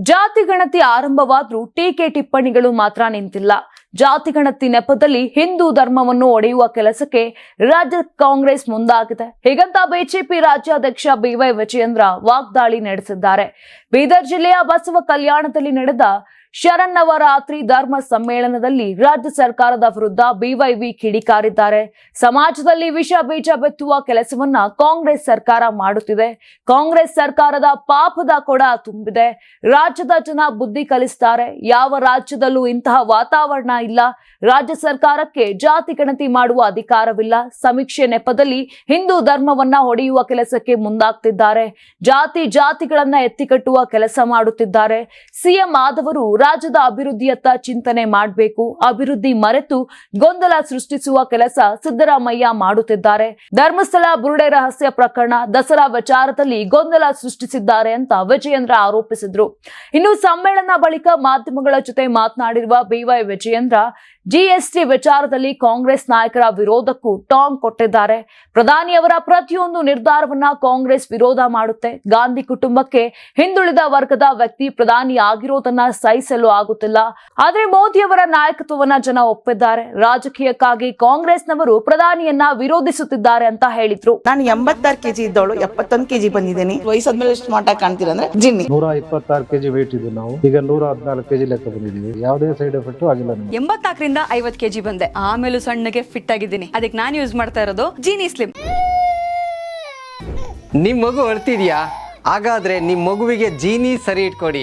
ಜಾತಿ ಗಣತಿ ಆರಂಭವಾದ್ರೂ ಟೀಕೆ ಟಿಪ್ಪಣಿಗಳು ಮಾತ್ರ ನಿಂತಿಲ್ಲ. ಜಾತಿ ಗಣತಿ ನೆಪದಲ್ಲಿ ಹಿಂದೂ ಧರ್ಮವನ್ನು ಒಡೆಯುವ ಕೆಲಸಕ್ಕೆ ರಾಜ್ಯ ಕಾಂಗ್ರೆಸ್ ಮುಂದಾಗಿದೆ. ಹೀಗಂತ ಬಿಜೆಪಿ ರಾಜ್ಯಾಧ್ಯಕ್ಷ ಬಿವೈ ವಿಜಯೇಂದ್ರ ವಾಗ್ದಾಳಿ ನಡೆಸಿದ್ದಾರೆ. ಬೀದರ್ ಜಿಲ್ಲೆಯ ಬಸವ ಕಲ್ಯಾಣದಲ್ಲಿ ನಡೆದ ಶರನ್ನವರಾತ್ರಿ ಧರ್ಮ ಸಮ್ಮೇಳನದಲ್ಲಿ ರಾಜ್ಯ ಸರ್ಕಾರದ ವಿರುದ್ಧ ಬಿವೈವಿ ಕಿಡಿಕಾರಿದ್ದಾರೆ. ಸಮಾಜದಲ್ಲಿ ವಿಷ ಬೀಜ ಬಿತ್ತುವ ಕೆಲಸವನ್ನ ಕಾಂಗ್ರೆಸ್ ಸರ್ಕಾರ ಮಾಡುತ್ತಿದೆ. ಕಾಂಗ್ರೆಸ್ ಸರ್ಕಾರದ ಪಾಪದ ಕೊಡ ತುಂಬಿದೆ. ರಾಜ್ಯದ ಜನ ಬುದ್ಧಿ ಕಲಿಸ್ತಾರೆ. ಯಾವ ರಾಜ್ಯದಲ್ಲೂ ಇಂತಹ ವಾತಾವರಣ ಇಲ್ಲ. ರಾಜ್ಯ ಸರ್ಕಾರಕ್ಕೆ ಜಾತಿ ಗಣತಿ ಮಾಡುವ ಅಧಿಕಾರವಿಲ್ಲ. ಸಮೀಕ್ಷೆ ನೆಪದಲ್ಲಿ ಹಿಂದೂ ಧರ್ಮವನ್ನ ಹೊಡೆಯುವ ಕೆಲಸಕ್ಕೆ ಮುಂದಾಗ್ತಿದ್ದಾರೆ. ಜಾತಿ ಜಾತಿಗಳನ್ನ ಎತ್ತಿಕಟ್ಟುವ ಕೆಲಸ ಮಾಡುತ್ತಿದ್ದಾರೆ. ಸಿಎಂ ಆದವರು ರಾಜ್ಯದ ಅಭಿವೃದ್ಧಿಯತ್ತ ಚಿಂತನೆ ಮಾಡಬೇಕು, ಅಭಿವೃದ್ಧಿ ಮರೆತು ಗೊಂದಲ ಸೃಷ್ಟಿಸುವ ಕೆಲಸ ಸಿದ್ದರಾಮಯ್ಯ ಮಾಡುತ್ತಿದ್ದಾರೆ. ಧರ್ಮಸ್ಥಳ ಬುರುಡೆ ರಹಸ್ಯ ಪ್ರಕರಣ ದಸರಾ ವಿಚಾರದಲ್ಲಿ ಗೊಂದಲ ಸೃಷ್ಟಿಸಿದ್ದಾರೆ ಅಂತ ವಿಜಯೇಂದ್ರ ಆರೋಪಿಸಿದ್ರು. ಇನ್ನು ಸಮ್ಮೇಳನ ಬಳಿಕ ಮಾಧ್ಯಮಗಳ ಜೊತೆ ಮಾತನಾಡಿರುವ ಬಿವೈ ವಿಜಯೇಂದ್ರ, ಜಿಎಸ್ಟಿ ವಿಚಾರದಲ್ಲಿ ಕಾಂಗ್ರೆಸ್ ನಾಯಕರ ವಿರೋಧಕ್ಕೂ ಟಾಂಗ್ ಕೊಟ್ಟಿದ್ದಾರೆ. ಪ್ರಧಾನಿಯವರ ಪ್ರತಿಯೊಂದು ನಿರ್ಧಾರವನ್ನ ಕಾಂಗ್ರೆಸ್ ವಿರೋಧ ಮಾಡುತ್ತೆ. ಗಾಂಧಿ ಕುಟುಂಬಕ್ಕೆ ಹಿಂದುಳಿದ ವರ್ಗದ ವ್ಯಕ್ತಿ ಪ್ರಧಾನಿ ಆಗಿರೋದನ್ನ ಸಹಿಸಲು ಆಗುತ್ತಿಲ್ಲ. ಆದ್ರೆ ಮೋದಿಯವರ ನಾಯಕತ್ವವನ್ನ ಜನ ಒಪ್ಪಿದ್ದಾರೆ. ರಾಜಕೀಯಕ್ಕಾಗಿ ಕಾಂಗ್ರೆಸ್ನವರು ಪ್ರಧಾನಿಯನ್ನ ವಿರೋಧಿಸುತ್ತಿದ್ದಾರೆ ಅಂತ ಹೇಳಿದ್ರು. ನಾನು ಎಂಬತ್ತಾರು ಕೆಜಿ ಇದ್ದವಳು ಎಪ್ಪತ್ತೊಂದು ಕೆಜಿ ಬಂದಿದ್ದೀನಿ. ವಯಸ್ಸಾದ್ಮೇಲೆ ಸ್ಮಾರ್ಟ್ ಆಗಿ ಕಾಣ್ತೀರ ಅಂದ್ರೆ ಜಿನ್ನಿ. ನೂರ ಇಪ್ಪತ್ತಾರು ಕೆಜಿ ವೇಟ್ ಇದ್ದೀವಿ ನಾವು. ಈಗ ನೂರ ಹದಿನಾಲ್ಕು ಕೆಜಿ ಲೆಕ್ಕ ಬಂದಿದ್ದೀವಿ. ಯಾವುದೇ ಸೈಡ್ ಎಫೆಕ್ಟ್ ಆಗಿಲ್ಲ ಎಂಬತ್ತಾಕರಿಂದ ಎಂಬತ್ನಾಲ್ಕರಿಂದ ಐವತ್ ಕೆಜಿ ಬಂದೆ. ಆಮೇಲೆ ಸಣ್ಣಗೆ ಫಿಟ್ ಆಗಿದ್ದೀನಿ. ಅದಕ್ಕೆ ನಾನು ಯೂಸ್ ಮಾಡ್ತಾ ಇರೋದು ಜೀನಿ ಸ್ಲಿಮ್ ನಿಮ್ ಮಗು ಅಳ್ತಿದ್ಯಾ? ಹಾಗಾದ್ರೆ ನಿಮ್ ಮಗುವಿಗೆ ಜೀನಿ ಸರಿ ಇಟ್ಕೊಡಿ.